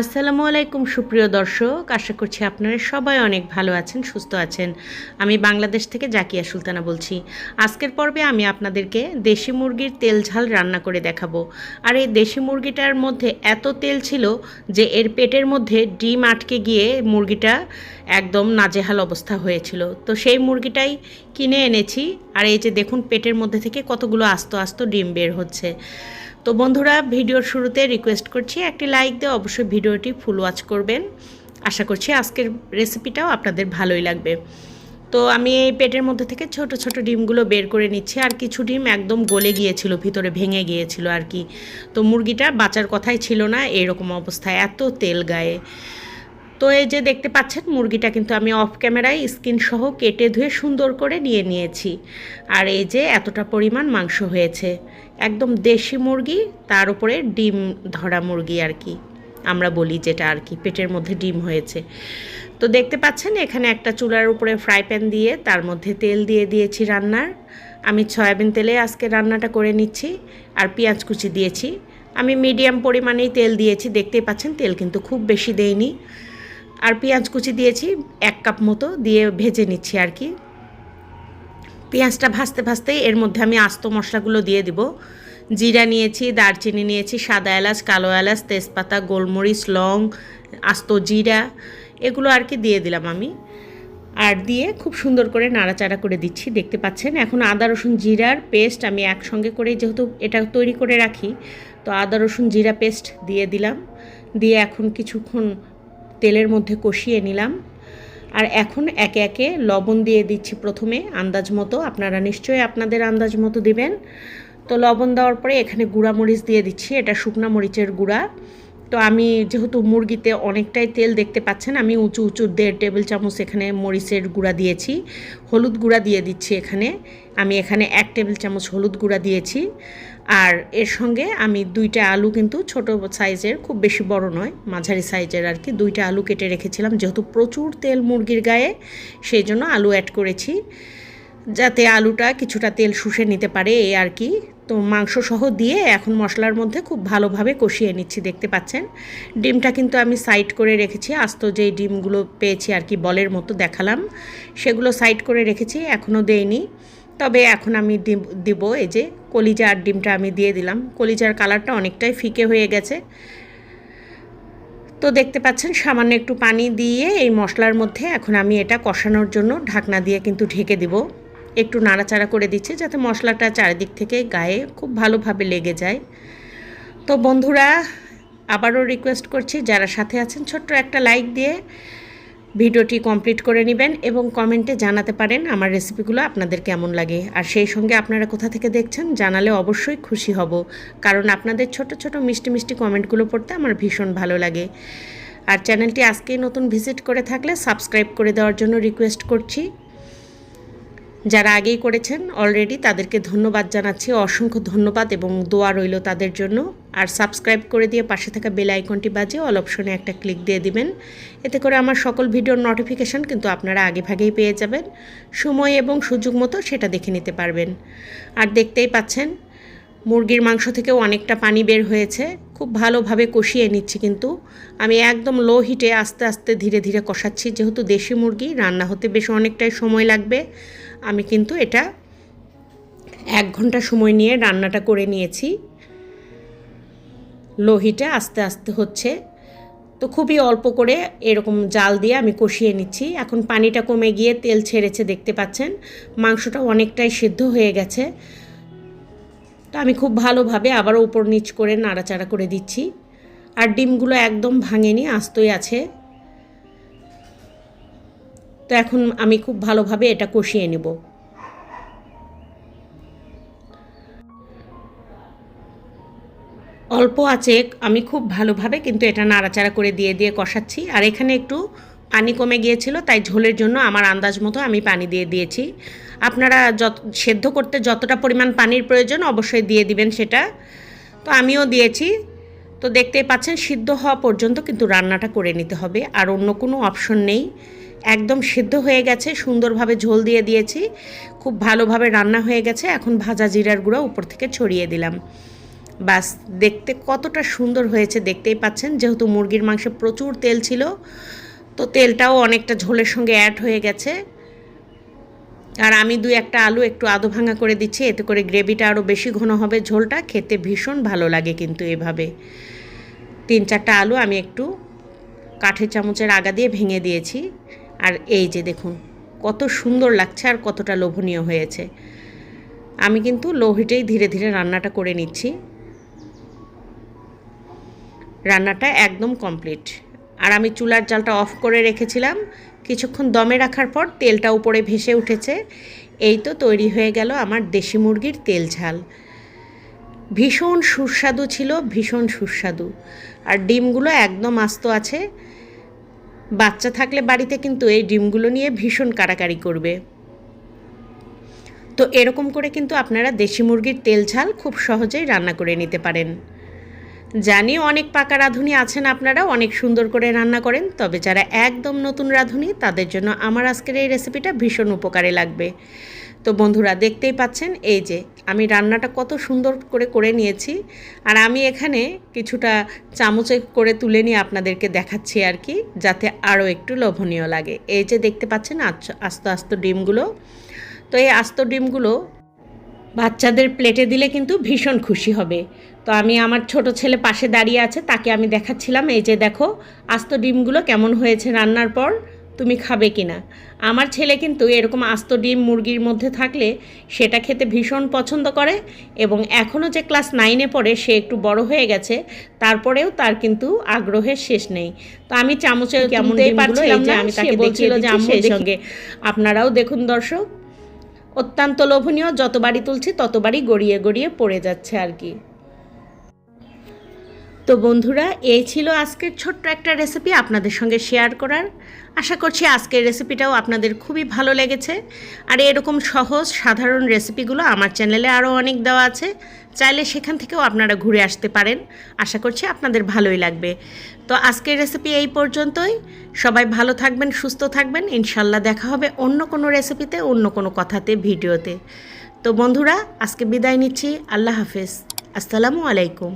আসসালামু আলাইকুম, সুপ্রিয় দর্শক। আশা করছি আপনারা সবাই অনেক ভালো আছেন, সুস্থ আছেন। আমি বাংলাদেশ থেকে জাকিয়া সুলতানা বলছি। আজকের পর্বে আমি আপনাদেরকে দেশি মুরগির তেল ঝাল রান্না করে দেখাবো। আর এই দেশি মুরগিটার মধ্যে এত তেল ছিল যে এর পেটের মধ্যে ডিম আটকে গিয়ে মুরগিটা একদম নাজেহাল অবস্থা হয়েছিল। তো সেই মুরগিটাই কিনে এনেছি। আর এই যে দেখুন, পেটের মধ্যে থেকে কতগুলো আস্ত আস্ত ডিম বের হচ্ছে। তো বন্ধুরা, ভিডিওর শুরুতে রিকোয়েস্ট করছি, একটি লাইক দিয়ে অবশ্যই ভিডিওটি ফুল ওয়াচ করবেন। আশা করছি আজকের রেসিপিটাও আপনাদের ভালোই লাগবে। তো আমি এই পেটের মধ্যে থেকে ছোট ছোট ডিমগুলো বের করে নিচ্ছি, আর কিছু ডিম একদম গলে গিয়েছিল, ভিতরে ভেঙে গিয়েছিল আর কি। তো মুরগিটা বাঁচার কথাই ছিল না, এরকম অবস্থায়, এত তেল গায়ে। তো এই যে দেখতে পাচ্ছেন, মুরগিটা কিন্তু আমি অফ ক্যামেরায় স্কিন সহ কেটে ধুয়ে সুন্দর করে নিয়ে নিয়েছি। আর এই যে এতটা পরিমাণ মাংস হয়েছে। একদম দেশি মুরগি, তার উপরে ডিম ধরা মুরগি আর কি। আমরা বলি যেটা আর কি, পেটের মধ্যে ডিম হয়েছে। তো দেখতে পাচ্ছেন, এখানে একটা চুলার উপরে ফ্রাই প্যান দিয়ে তার মধ্যে তেল দিয়ে দিয়েছি রান্নার। আমি সয়াবিন তেলে আজকে রান্নাটা করে নিচ্ছি আর পেঁয়াজ কুচি দিয়েছি। আমি মিডিয়াম পরিমাণেই তেল দিয়েছি, দেখতেই পাচ্ছেন তেল কিন্তু খুব বেশি দেইনি। আর পেঁয়াজ কুচি দিয়েছি এক কাপ মতো, দিয়ে ভেজে নিচ্ছি আর কি। পেঁয়াজটা ভাজতে ভাজতেই এর মধ্যে আমি আস্ত মশলাগুলো দিয়ে দিব। জিরা নিয়েছি, দারচিনি নিয়েছি, সাদা এলাচ, কালো এলাচ, তেজপাতা, গোলমরিচ, লং, আস্ত জিরা, এগুলো আর কি দিয়ে দিলাম আমি। আর দিয়ে খুব সুন্দর করে নাড়াচাড়া করে দিচ্ছি, দেখতে পাচ্ছেন? এখন আদা, রসুন, জিরার পেস্ট আমি একসঙ্গে করে যেহেতু এটা তৈরি করে রাখি, তো আদা, রসুন, জিরা পেস্ট দিয়ে দিলাম। দিয়ে এখন কিছুক্ষণ তেলের মধ্যে কষিয়ে নিলাম। আর এখন একে একে লবণ দিয়ে দিচ্ছি প্রথমে। আন্দাজ মতো আপনারা নিশ্চয়ই আপনাদের আন্দাজ মতো দিবেন। তো লবণ দেওয়ার পরে এখানে গুঁড়া মরিচ দিয়ে দিচ্ছি। এটা শুকনা মরিচের গুঁড়া। তো আমি যেহেতু মুরগিতে অনেকটাই তেল দেখতে পাচ্ছেন, আমি উঁচু উঁচু দেড় টেবিল চামচ এখানে মরিচের গুঁড়া দিয়েছি, হলুদ গুঁড়া দিয়ে দিচ্ছি এখানে। আমি এখানে এক টেবিল চামচ হলুদ গুঁড়া দিয়েছি। আর এর সঙ্গে আমি দুইটা আলু কিন্তু ছোট সাইজের, খুব বেশি বড় নয়, মাঝারি সাইজের আর কি, দুইটা আলু কেটে রেখেছিলাম। যেহেতু প্রচুর তেল মুরগির গায়ে, সেই জন্য আলু অ্যাড করেছি। যাতে আলুটা কিছুটা তেল শুষে নিতে পারে এই আর কি। তো মাংস সহ দিয়ে এখন মশলার মধ্যে খুব ভালোভাবে কষিয়ে নিচ্ছি, দেখতে পাচ্ছেন? ডিমটা কিন্তু আমি সাইড করে রেখেছি, আস্ত যেই ডিমগুলো পেয়েছি আর কি বলের মতো দেখালাম, সেগুলো সাইড করে রেখেছি, এখনও দেইনি। তবে এখন আমি ডিম দিব এই যে কলিজার ডিমটা আমি দিয়ে দিলাম। কলিজার কালারটা অনেকটাই ফিকে হয়ে গেছে। তো দেখতে পাচ্ছেন, সামান্য একটু পানি দিয়ে এই মশলার মধ্যে এখন আমি এটা কষানোর জন্য ঢাকনা দিয়ে কিন্তু ঢেকে দিব। একটু নাড়াচাড়া করে দিচ্ছি যাতে মশলাটা চারিদিক থেকে গায়ে খুব ভালোভাবে লেগে যায়। তো বন্ধুরা, আবারও রিকোয়েস্ট করছি, যারা সাথে আছেন, ছোট্ট একটা লাইক দিয়ে ভিডিওটি কমপ্লিট করে নেবেন এবং কমেন্টে জানাতে পারেন আমার রেসিপিগুলো আপনাদের কেমন লাগে। আর সেই সঙ্গে আপনারা কোথা থেকে দেখছেন জানালে অবশ্যই খুশি হব, কারণ আপনাদের ছোট ছোট মিষ্টি মিষ্টি কমেন্টগুলো পড়তে আমার ভীষণ ভালো লাগে। আর চ্যানেলটি আজকেই নতুন ভিজিট করে থাকলে সাবস্ক্রাইব করে দেওয়ার জন্য রিকোয়েস্ট করছি। যারা আগেই করেছেন অলরেডি তাদেরকে ধন্যবাদ জানাচ্ছি। অসংখ্য ধন্যবাদ এবং দোয়া রইল তাদের জন্য। আর সাবস্ক্রাইব করে দিয়ে পাশে থাকা বেল আইকনটি বাজে অল অপশনে একটা ক্লিক দিয়ে দিবেন। এতে করে আমার সকল ভিডিওর নোটিফিকেশান কিন্তু আপনারা আগে ভাগেই পেয়ে যাবেন। সময় এবং সুযোগ মতো সেটা দেখে নিতে পারবেন। আর দেখতেই পাচ্ছেন, মুরগির মাংস থেকেও অনেকটা পানি বের হয়েছে। খুব ভালোভাবে কষিয়ে নিচ্ছি কিন্তু। আমি একদম লো হিটে আস্তে আস্তে ধীরে ধীরে কষাচ্ছি। যেহেতু দেশি মুরগি, রান্না হতে বেশ অনেকটাই সময় লাগবে। আমি কিন্তু এটা এক ঘণ্টা সময় নিয়ে রান্নাটা করে নিয়েছি। লোহিটা আস্তে আস্তে হচ্ছে। তো খুবই অল্প করে এরকম জাল দিয়ে আমি কষিয়ে নিচ্ছি। এখন পানিটা কমে গিয়ে তেল ছেড়েছে, দেখতে পাচ্ছেন। মাংসটা অনেকটাই সিদ্ধ হয়ে গেছে। তো আমি খুব ভালোভাবে আবারও উপর নিচ করে নাড়াচাড়া করে দিচ্ছি। আর ডিমগুলো একদম ভাঙেনি, আস্তই আছে। তো এখন আমি খুব ভালোভাবে এটা কষিয়ে নেব। অল্প আছে আমি খুব ভালোভাবে কিন্তু এটা নাড়াচাড়া করে দিয়ে দিয়ে কষাচ্ছি। আর এখানে একটু পানি কমে গিয়েছিল, তাই ঝোলের জন্য আমার আন্দাজ মতো আমি পানি দিয়ে দিয়েছি। আপনারা যত, সেদ্ধ করতে যতটা পরিমাণ পানির প্রয়োজন অবশ্যই দিয়ে দিবেন সেটা। তো আমিও দিয়েছি। তো দেখতেই পাচ্ছেন, সিদ্ধ হওয়া পর্যন্ত কিন্তু রান্নাটা করে নিতে হবে। আর অন্য কোনো অপশন নেই। একদম সিদ্ধ হয়ে গেছে, সুন্দরভাবে ঝোল দিয়ে দিয়েছি, খুব ভালোভাবে রান্না হয়ে গেছে, এখন ভাজা জিরার গুঁড়ো উপর থেকে ছড়িয়ে দিলাম। বাস, দেখতে কতটা সুন্দর হয়েছে দেখতেই পাচ্ছেন, যেহেতু মুরগির মাংসে প্রচুর তেল ছিল, তো তেলটাও অনেকটা ঝোলের সঙ্গে অ্যাড হয়ে গেছে। আর আমি দুই একটা আলু একটু আদো ভাঙা করে দিচ্ছি, এতে করে গ্রেভিটা আরও বেশি ঘন হবে, ঝোলটা খেতে ভীষণ ভালো লাগে কিন্তু এভাবে। তিন চারটা আলু আমি একটু কাঠের চামচের আগা দিয়ে ভেঙে দিয়েছি। আর এই যে দেখুন, কত সুন্দর লাগছে আর কতটা লোভনীয় হয়েছে। আমি কিন্তু লো হিটেই ধীরে ধীরে রান্নাটা করে নিচ্ছি। রান্নাটা একদম কমপ্লিট। আর আমি চুলার জালটা অফ করে রেখেছিলাম। কিছুক্ষণ দমে রাখার পর তেলটা উপরে ভেসে উঠেছে। এই তো তৈরি হয়ে গেল আমার দেশি মুরগির তেল ঝাল। ভীষণ সুস্বাদু ছিল, ভীষণ সুস্বাদু। আর ডিমগুলো একদম আস্ত আছে। বাচ্চা থাকলে বাড়িতে কিন্তু এই ডিমগুলো নিয়ে ভীষণ কাড়াকাড়ি করবে। তো এরকম করে কিন্তু আপনারা দেশি মুরগির তেল ঝাল খুব সহজেই রান্না করে নিতে পারেন। জানি অনেক পাকা রাঁধুনি আছেন আপনারা অনেক সুন্দর করে রান্না করেন, তবে যারা একদম নতুন রাঁধুনি তাদের জন্য আমার আজকের এই রেসিপিটা ভীষণ উপকারে লাগবে। তো বন্ধুরা দেখতেই পাচ্ছেন, এই যে আমি রান্নাটা কত সুন্দর করে করে নিয়েছি আর আমি এখানে কিছুটা চামচে করে তুলে নিয়ে আপনাদেরকে দেখাচ্ছি আর কি, যাতে আরও একটু লোভনীয় লাগে। এই যে দেখতে পাচ্ছেন আস্ত আস্ত ডিমগুলো। তো এই আস্ত ডিমগুলো বাচ্চাদের প্লেটে দিলে কিন্তু ভীষণ খুশি হবে। তো আমি আমার ছোট ছেলে পাশে দাঁড়িয়ে আছে, তাকে আমি দেখাচ্ছিলাম, এই যে দেখো আস্ত ডিমগুলো কেমন হয়েছে রান্নার পর। তুমি খাবে কি না আমার ছেলে কিন্তু এরকম আস্ত ডিম মুরগির মধ্যে থাকলে সেটা খেতে ভীষণ পছন্দ করে এবং এখনও যে ক্লাস নাইনে পড়ে সে একটু বড় হয়ে গেছে তারপরেও তার কিন্তু আগ্রহের শেষ নেই। তো আমি চামচে কেমন পারছিলাম আমি তাকে দেখছিল যে আমার সঙ্গে আপনারাও দেখুন দর্শক অত্যন্ত লোভনীয় যতবারই তুলছি ততবারই গড়িয়ে গড়িয়ে পড়ে যাচ্ছে আর কি। তো বন্ধুরা, এই ছিল আজকের ছোট্ট একটা রেসিপি আপনাদের সঙ্গে শেয়ার করার। আশা করছি আজকের রেসিপিটাও আপনাদের খুবই ভালো লেগেছে। আর এরকম সহজ, সাধারণ রেসিপিগুলো আমার চ্যানেলে আরও অনেক দেওয়া আছে। চাইলে সেখান থেকেও আপনারা ঘুরে আসতে পারেন। আশা করছি আপনাদের ভালোই লাগবে। তো আজকের রেসিপি এই পর্যন্তই। সবাই ভালো থাকবেন, সুস্থ থাকবেন। ইনশাল্লাহ দেখা হবে অন্য কোনো রেসিপিতে অন্য কোনো কথাতে ভিডিওতে তো বন্ধুরা, আজকে বিদায় নিচ্ছি। আল্লাহ হাফেজ। আসসালামু আলাইকুম।